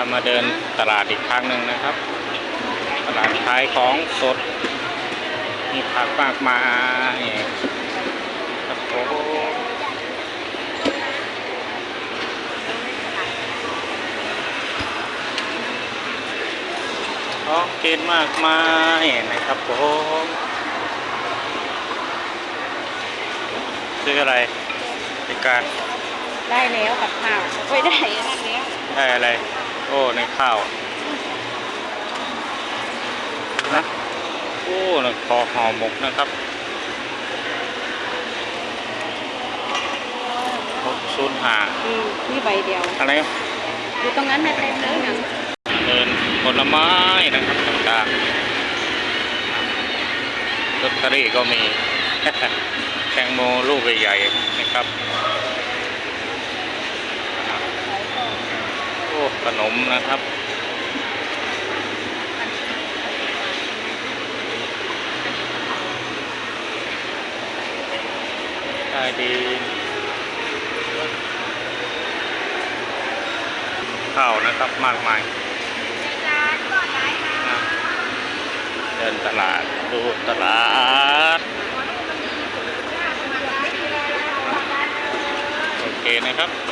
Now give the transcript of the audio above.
ามาเดินตลาดอีกครั้งหนึ่งนะครับ ตลาดขายของสด มีผักมากมายครับผมของกินมากมายนะครับผมซื้ออะไรในการ ได้แล้วกับข้าวไม่ได้นั่นแล้วได้อะไร โอ้ ในข้าวนะโอ้นะคอห่อหมกนะครับหกศูนย์ห้าอืมนี่ใบเดียวอะไรอยู่ตรงนั้นน่ะเต็มเลยนะเดินผลไม้นะครับต่างๆลอตเตอรี่ก็มี แตงโมลูกใหญ่ๆนะครับ โอ้ ข นมนะครับ ได้ดีข้าวนะครับมากมายเดินตลาดดูตลาด โอเคนะครับ